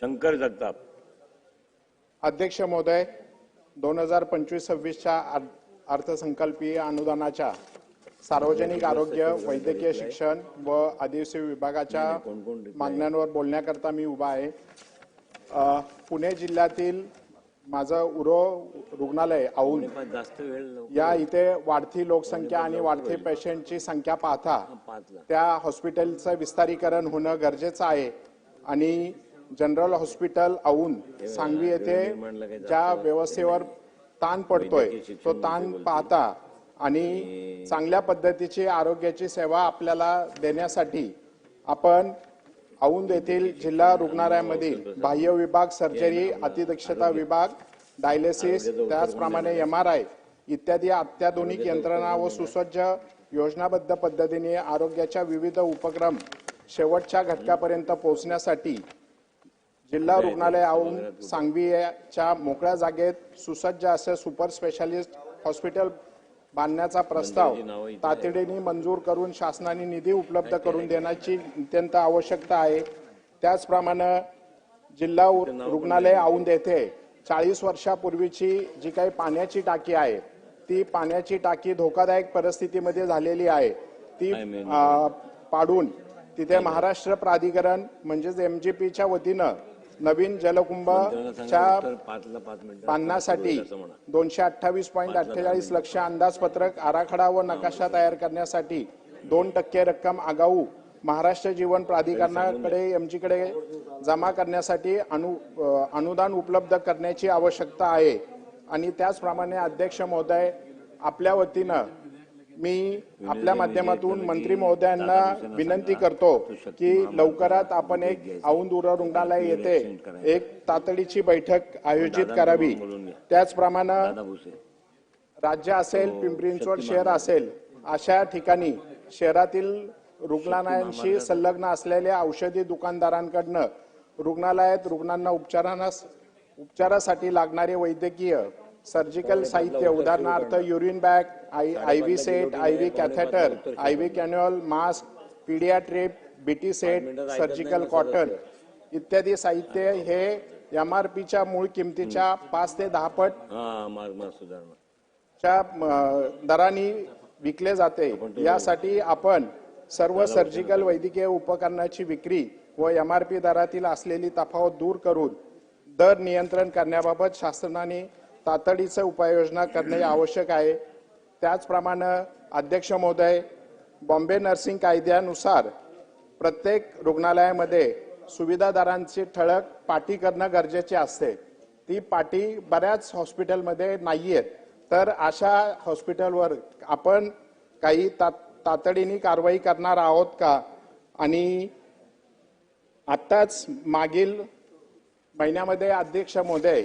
शंकर जगताप. अध्यक्ष महोदय दोन हजार पंचवीस सव्वीसच्या अर्थसंकल्पीय अनुदानाच्या सार्वजनिक आरोग्य वैद्यकीय शिक्षण व आदिवासी विभागाच्या मागण्यांवर बोलण्याकरता मी उभा आहे. पुणे जिल्ह्यातील माझं उरो रुग्णालय लवकर या इथे वाढती लोकसंख्या आणि वाढती पेशंटची संख्या पाहता त्या हॉस्पिटलचं विस्तारीकरण होणं गरजेचं आहे. आणि जनरल हॉस्पिटल औन सांगवी येथे ज्या व्यवस्थेवर ताण पडतोय तो ताण पाहता आणि चांगल्या पद्धतीची आरोग्याची सेवा आपल्याला देण्यासाठी आपण औंध येथील जिल्हा रुग्णालयामधील बाह्य विभाग सर्जरी अतिदक्षता विभाग डायलिसिस त्याचप्रमाणे एम आर आय इत्यादी अत्याधुनिक यंत्रणा व सुसज्ज योजनाबद्ध पद्धतीने आरोग्याच्या विविध उपक्रम शेवटच्या घटकापर्यंत पोहोचण्यासाठी जिल्हा रुग्णालय औंध सांगवीच्या मोकळ्या जागेत सुसज्ज असे सुपर स्पेशालिस्ट हॉस्पिटल बांधण्याचा प्रस्ताव तातडीने मंजूर करून शासनाने निधी उपलब्ध करून देण्याची अत्यंत आवश्यकता आहे. त्याचप्रमाणे जिल्हा रुग्णालय औंध येथे चाळीस वर्षापूर्वीची जी काही पाण्याची टाकी आहे ती पाण्याची टाकी धोकादायक परिस्थितीमध्ये झालेली आहे. ती पाडून तिथे महाराष्ट्र प्राधिकरण म्हणजेच एमजीपीच्या वतीनं नवीन जलकुंभच्या म्हणा. दोनशे अठ्ठावीस पॉईंट अठ्ठेचाळीस लक्ष अंदाजपत्रक आराखडा व नकाशा तयार करण्यासाठी दोन टक्के रक्कम आगाऊ महाराष्ट्र जीवन प्राधिकरणाकडे एमजीकडे जमा करण्यासाठी अनु अनुदान उपलब्ध करण्याची आवश्यकता आहे. आणि त्याचप्रमाणे अध्यक्ष महोदय आपल्या वतीनं मी आपल्या माध्यमातून मंत्री महोदयांना विनंती करतो की लवकरात आपण एक औंध उर रुग्णालय येथे एक तातडीची बैठक आयोजित करावी. त्याचप्रमाणे राज्य असेल पिंपरी चिंचवड शहर असेल अशा ठिकाणी शहरातील रुग्णालयांशी संलग्न असलेल्या औषधी दुकानदारांकडनं रुग्णालयात रुग्णांना उपचारांना उपचारासाठी लागणारे वैद्यकीय सर्जिकल साहित्य उदाहरणार्थ urine bag I I V set I V catheter I V cannula mask paediatric BT set surgical cotton इत्यादी साहित्य हे एम आर पीच्या मूळ किमतीच्या पाच ते दहा पट च्या दराने विकले जाते. यासाठी आपण सर्व सर्जिकल वैद्यकीय उपकरणाची विक्री व एम आर पी दरातील असलेली तफावत दूर करून दर नियंत्रण करण्याबाबत शासनाने तातडीचं उपाययोजना करणे आवश्यक आहे. त्याचप्रमाणे अध्यक्ष महोदय बॉम्बे नर्सिंग कायद्यानुसार प्रत्येक रुग्णालयामध्ये सुविधादारांची ठळक पाटी करणं गरजेचे असते. ती पाटी बऱ्याच हॉस्पिटलमध्ये नाही आहेत तर अशा हॉस्पिटलवर आपण काही ता तातडीने कारवाई करणार आहोत का? आणि आत्ताच मागील महिन्यामध्ये अध्यक्ष महोदय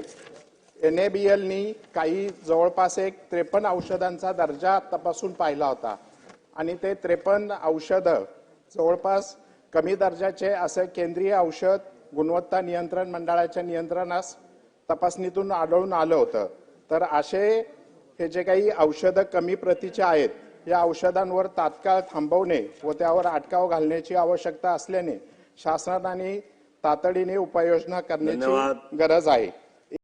एन ए बी एलनी काही जवळपास एक त्रेपन्न औषधांचा दर्जा तपासून पाहिला होता. आणि ते त्रेपन्न औषधं जवळपास कमी दर्जाचे असे केंद्रीय औषध गुणवत्ता नियंत्रण मंडळाच्या नियंत्रणास तपासणीतून आढळून आलं होतं. तर असे हे जे काही औषधं कमी प्रतीचे आहेत या औषधांवर तात्काळ थांबवणे व त्यावर अटकाव घालण्याची आवश्यकता असल्याने शासनाने तातडीने उपाययोजना. करण्याची गरज आहे.